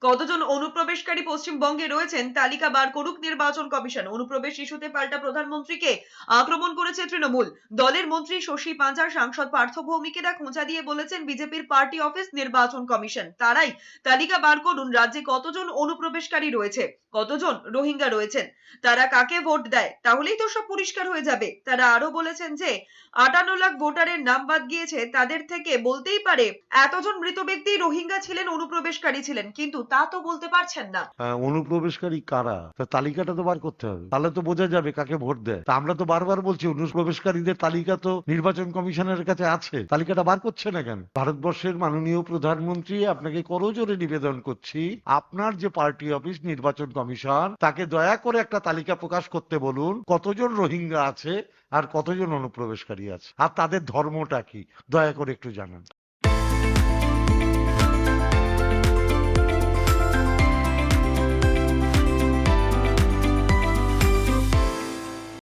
কতজন অনুপ্রবেশকারী পশ্চিমবঙ্গে রয়েছেন? তালিকা বার করুক নির্বাচন কমিশন। অনুপ্রবেশ ইস্যুতে পাল্টা প্রধানমন্ত্রীকে আক্রমণ করেছে তৃণমূল। দলের মন্ত্রী শশী পাঁজা সাংসদ পার্থ ভৌমিকেরা খোঁচা দিয়ে বলেছেন বিজেপির পার্টি অফিস নির্বাচন কমিশন। তারাই তালিকা বার করুন, রাজ্যে কতজন অনুপ্রবেশকারী রয়েছে? কতজন রোহিঙ্গা রয়েছেন? তারা কাকে ভোট দেয়? তাহলেই তো সব পরিষ্কার হয়ে যাবে। তারা আরও বলেছেন যে, আটান্ন লাখ ভোটারের নাম বাদ গিয়েছে। তাদের থেকে বলতেই পারে, এতজন মৃত ব্যক্তি রোহিঙ্গা ছিলেন, অনুপ্রবেশকারী ছিলেন। কিন্তু তা তো বলতে পারছেন না। অনুপ্রবেশকারী কারা? তালিকাটা তো বার করতে হবে। তাহলে তো বোঝা যাবে কাকে ভোট দেয়। তা আমরা তো বারবার বলছি, অনুপ্রবেশকারীদের তালিকা তো নির্বাচন কমিশনের কাছে আছে। তালিকাটা বার করছে না কেন? ভারতবর্ষের মাননীয় প্রধানমন্ত্রী, আপনাকে করজোরে নিবেদন করছি, আপনার যে পার্টি অফিস, নির্বাচন কমিশন, তাকে দয়া করে একটা তালিকা প্রকাশ করতে বলুন, কতজন রোহিঙ্গা আছে আর কতজন অনুপ্রবেশকারী আছে। আর তাদের ধর্মটা কি? দয়া করে একটু জানান।